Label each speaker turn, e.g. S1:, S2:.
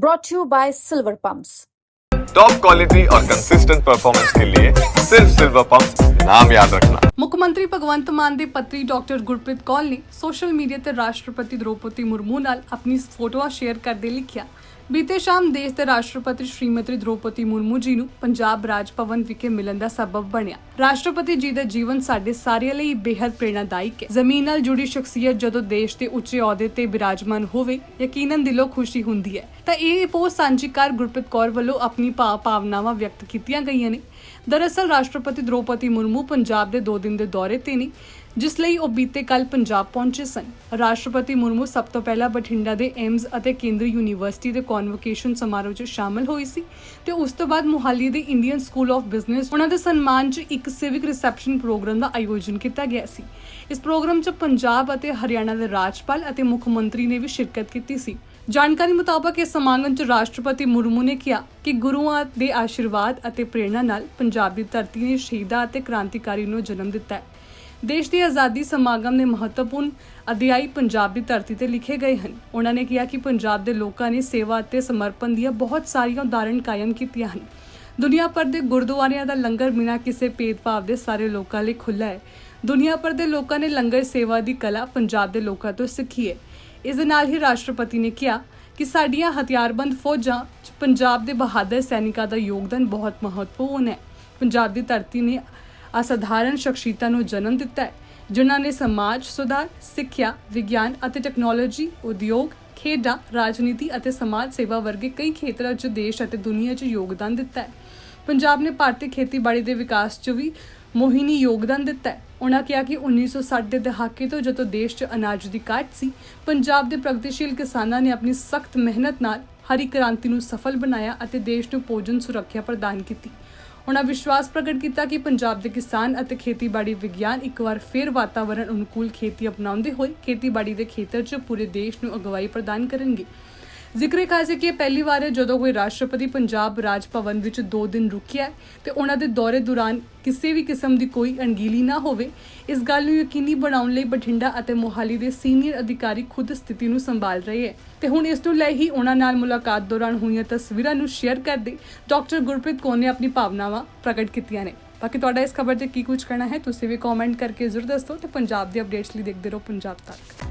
S1: brought to you by Silver Pumps.
S2: Top quality और consistent performance के लिए सिर्फ सिल्वर पंप नाम याद रखना
S3: ਮੁੱਖ ਮੰਤਰੀ ਭਗਵੰਤ ਮਾਨ ਦੇ ਪਤਨੀ ਡਾਕਟਰ ਗੁਰਪ੍ਰੀਤ ਕੌਰ ਨੇ ਸੋਸ਼ਲ ਮੀਡੀਆ ਤੇ ਰਾਸ਼ਟਰਪਤੀ ਦ੍ਰੋਪਦੀ ਮੁਰਮੂ ਨਾਲ ਆਪਣੀ ਫੋਟੋਆਂ ਸ਼ੇਅਰ ਕਰਦੇ ਲਿਖਿਆ ਬੀਤੇ ਸ਼ਾਮ ਦੇਸ਼ ਦੇ ਰਾਸ਼ਟਰਪਤੀ ਸ਼੍ਰੀਮਤੀ ਦ੍ਰੋਪਦੀ ਮੁਰਮੂ ਜੀ ਨੂੰ ਪੰਜਾਬ ਰਾਜ ਭਵਨ ਵਿਖੇ ਮਿਲਣ ਦਾ ਸਬਬ ਬਣਿਆ ਰਾਸ਼ਟਰਪਤੀ ਜੀ ਦਾ ਜੀਵਨ ਸਾਡੇ ਸਾਰਿਆਂ ਲਈ ਬੇहद ਪ੍ਰੇਰਣਾਦਾਇਕ ਹੈ। ਜ਼ਮੀਨ ਨਾਲ ਜੁੜੀ ਸ਼ਖਸੀਅਤ ਜਦੋਂ ਦੇਸ਼ ਦੇ ਉੱਚੇ ਅਹੁਦੇ ਤੇ ਬਿਰਾਜਮਾਨ ਹੋਵੇ, ਯਕੀਨਨ ਦਿਲੋਂ ਖੁਸ਼ੀ ਹੁੰਦੀ ਹੈ। ਤਾਂ ਇਹ ਪੋਸਟ ਸਾਂਝੀਕਾਰ ਗੁਰਪ੍ਰੀਤ ਕੌਰ ਵੱਲੋਂ ਆਪਣੀ ਭਾਵ ਭਾਵਨਾਵਾਂ ਵਿਅਕਤ ਕੀਤੀਆਂ ਗਈਆਂ ਨੇ। ਦਰਅਸਲ ਰਾਸ਼ਟਰਪਤੀ ਦ੍ਰੋਪਦੀ ਮੁਰਮੂ ਪੰਜਾਬ ਦੇ 2 ਦਿਨ ਦੇ ਦੌਰੇ ਤੇ ਨੇ, ਜਿਸ ਲਈ ਉਹ ਬੀਤੇ ਕੱਲ ਪੰਜਾਬ ਪਹੁੰਚੇ ਸਨ। ਰਾਸ਼ਟਰਪਤੀ ਮੁਰਮੂ ਸਭ ਤੋਂ ਪਹਿਲਾਂ ਬਠਿੰਡਾ ਦੇ ਏਮਜ਼ ਅਤੇ ਕੇਂਦਰੀ ਯੂਨੀਵਰਸਿਟੀ ਦੇ ਕਨਵੋਕੇਸ਼ਨ ਸਮਾਰੋਹ 'ਚ ਸ਼ਾਮਲ ਹੋਈ ਸੀ ਤੇ ਉਸ ਤੋਂ ਬਾਅਦ ਮੁਹਾਲੀ ਦੇ ਇੰਡੀਅਨ ਸਕੂਲ ਆਫ ਬਿਜ਼ਨਸ ਉਹਨਾਂ ਦੇ ਸਨਮਾਨ 'ਚ ਇੱਕ ਸਿਵਿਕ ਰਿਸੈਪਸ਼ਨ ਪ੍ਰੋਗਰਾਮ ਦਾ ਆਯੋਜਨ ਕੀਤਾ ਗਿਆ ਸੀ। ਇਸ ਪ੍ਰੋਗਰਾਮ 'ਚ ਪੰਜਾਬ ਅਤੇ ਹਰਿਆਣਾ ਦੇ ਰਾਜਪਾਲ ਅਤੇ ਮੁੱਖ ਮੰਤਰੀ ਨੇ ਵੀ ਸ਼ਿਰਕਤ ਕੀਤੀ ਸੀ। ਜਾਣਕਾਰੀ ਮੁਤਾਬਕ ਇਸ ਸਮਾਗਮ 'ਚ ਰਾਸ਼ਟਰਪਤੀ ਮੁਰਮੂ ਨੇ ਕਿਹਾ ਕਿ ਗੁਰੂਆਂ ਦੇ ਆਸ਼ੀਰਵਾਦ ਅਤੇ ਪ੍ਰੇਰਣਾ ਨਾਲ ਪੰਜਾਬ ਦੀ ਧਰਤੀ ਨੇ ਸ਼ਹੀਦਾਂ ਅਤੇ ਕ੍ਰਾਂਤੀਕਾਰੀ ਨੂੰ ਜਨਮ ਦਿੱਤਾ ਹੈ। ਦੇਸ਼ ਦੀ ਆਜ਼ਾਦੀ ਸਮਾਗਮ ਦੇ ਮਹੱਤਵਪੂਰਨ ਅਧਿਆਇ ਪੰਜਾਬ ਦੀ ਧਰਤੀ ਤੇ ਲਿਖੇ ਗਏ ਹਨ। ਉਹਨਾਂ ਨੇ ਕਿਹਾ ਕਿ ਪੰਜਾਬ ਦੇ ਲੋਕਾਂ ਨੇ ਸੇਵਾ ਅਤੇ ਸਮਰਪਣ ਦੀਆਂ ਬਹੁਤ ਸਾਰੀਆਂ ਉਦਾਹਰਣ ਕਾਇਮ ਕੀਤੀਆਂ ਹਨ। ਦੁਨੀਆ ਭਰ ਦੇ ਗੁਰਦੁਆਰਿਆਂ ਦਾ ਲੰਗਰ ਬਿਨਾਂ ਕਿਸੇ ਭੇਦਭਾਵ ਦੇ ਸਾਰੇ ਲੋਕਾਂ ਲਈ ਖੁੱਲ੍ਹਾ ਹੈ। ਦੁਨੀਆ ਭਰ ਦੇ ਲੋਕਾਂ ਨੇ ਲੰਗਰ ਸੇਵਾ ਦੀ ਕਲਾ ਪੰਜਾਬ ਦੇ ਲੋਕਾਂ ਤੋਂ ਸਿੱਖੀ ਹੈ। ਇਸ ਦੇ ਨਾਲ ਹੀ ਰਾਸ਼ਟਰਪਤੀ ਨੇ ਕਿਹਾ ਕਿ ਸਾਡੀਆਂ ਹਥਿਆਰਬੰਦ ਫੌਜਾਂ 'ਚ ਪੰਜਾਬ ਦੇ ਬਹਾਦਰ ਸੈਨਿਕਾਂ ਦਾ ਯੋਗਦਾਨ ਬਹੁਤ ਮਹੱਤਵਪੂਰਨ ਹੈ। ਪੰਜਾਬ ਦੀ ਧਰਤੀ ਨੇ ਅਸਾਧਾਰਨ ਸ਼ਖਸੀਅਤਾਂ ਨੂੰ ਜਨਮ ਦਿੱਤਾ ਹੈ, ਜਿਨ੍ਹਾਂ ਨੇ ਸਮਾਜ, ਸੁਧਾਰ, ਸਿੱਖਿਆ, ਵਿਗਿਆਨ ਅਤੇ ਟੈਕਨੋਲੋਜੀ, ਉਦਯੋਗ ਖੇਡਾਂ, ਰਾਜਨੀਤੀ ਅਤੇ ਸਮਾਜ ਸੇਵਾ ਵਰਗੇ ਕਈ ਖੇਤਰਾਂ 'ਚ ਦੇਸ਼ ਅਤੇ ਦੁਨੀਆ 'ਚ ਯੋਗਦਾਨ ਦਿੱਤਾ ਹੈ। ਪੰਜਾਬ ਨੇ ਭਾਰਤੀ ਖੇਤੀਬਾੜੀ ਦੇ ਵਿਕਾਸ 'ਚ ਵੀ ਮੋਹਿਨੀ ਯੋਗਦਾਨ ਦਿੱਤਾ ਹੈ। ਉਹਨਾਂ ਕਿਹਾ ਕਿ 1960 ਦੇ ਦਹਾਕੇ ਤੋਂ ਜਦੋਂ ਦੇਸ਼ 'ਚ ਅਨਾਜ ਦੀ ਘਾਟ ਸੀ, ਪੰਜਾਬ ਦੇ ਪ੍ਰਗਤੀਸ਼ੀਲ ਕਿਸਾਨਾਂ ਨੇ ਆਪਣੀ ਸਖਤ ਮਿਹਨਤ ਨਾਲ ਹਰੀ ਕ੍ਰਾਂਤੀ ਨੂੰ ਸਫਲ ਬਣਾਇਆ ਅਤੇ ਦੇਸ਼ ਨੂੰ ਭੋਜਨ ਸੁਰੱਖਿਆ ਪ੍ਰਦਾਨ ਕੀਤੀ। ਉਹਨਾਂ ਵਿਸ਼ਵਾਸ ਪ੍ਰਗਟ ਕੀਤਾ ਕਿ ਪੰਜਾਬ ਦੇ ਕਿਸਾਨ ਅਤੇ ਖੇਤੀਬਾੜੀ ਵਿਗਿਆਨ ਇੱਕ ਵਾਰ ਫਿਰ ਵਾਤਾਵਰਣ ਅਨੁਕੂਲ ਖੇਤੀ ਅਪਣਾਉਂਦੇ ਹੋਏ ਖੇਤੀਬਾੜੀ ਦੇ ਖੇਤਰ 'ਚ ਪੂਰੇ ਦੇਸ਼ ਨੂੰ ਅਗਵਾਈ ਪ੍ਰਦਾਨ ਕਰਨਗੇ। ਜ਼ਿਕਰ ਖਾਸੇ ਕਿ ਇਹ ਪਹਿਲੀ ਵਾਰ ਹੈ ਜਦੋਂ ਕੋਈ ਰਾਸ਼ਟਰਪਤੀ ਪੰਜਾਬ ਰਾਜ ਭਵਨ ਵਿੱਚ 2 ਦਿਨ ਰੁਕਿਆ ਹੈ ਤੇ ਉਹਨਾਂ ਦੇ ਦੌਰੇ ਦੌਰਾਨ ਕਿਸੇ ਵੀ ਕਿਸਮ ਦੀ ਕੋਈ ਅਣਗੀਲੀ ਨਾ ਹੋਵੇ। ਇਸ ਗੱਲ ਨੂੰ ਯਕੀਨੀ ਬਣਾਉਣ ਲਈ ਬਠਿੰਡਾ ਅਤੇ ਮੋਹਾਲੀ ਦੇ ਸੀਨੀਅਰ ਅਧਿਕਾਰੀ ਖੁਦ ਸਥਿਤੀ ਨੂੰ ਸੰਭਾਲ ਰਹੇ ਹੈ। ਤੇ ਹੁਣ ਇਸ ਨੂੰ ਲੈ ਹੀ ਉਹਨਾਂ ਨਾਲ ਮੁਲਾਕਾਤ ਦੌਰਾਨ ਹੋਈਆਂ ਤਸਵੀਰਾਂ ਨੂੰ ਸ਼ੇਅਰ ਕਰਦੇ ਡਾਕਟਰ ਗੁਰਪ੍ਰੀਤ ਕੌਰ ਨੇ ਆਪਣੀ ਭਾਵਨਾਵਾਂ ਪ੍ਰਗਟ ਕੀਤੀਆਂ ਨੇ। ਬਾਕੀ ਤੁਹਾਡਾ ਇਸ ਖਬਰ ਤੇ ਕੀ ਕੁਝ ਕਹਿਣਾ ਹੈ, ਤੁਸੀਂ ਵੀ ਕਮੈਂਟ ਕਰਕੇ ਜ਼ਰੂਰ ਦੱਸੋ ਤੇ ਪੰਜਾਬ ਦੇ ਅਪਡੇਟਸ ਲਈ ਦੇਖਦੇ ਰਹੋ ਪੰਜਾਬ ਤੱਕ।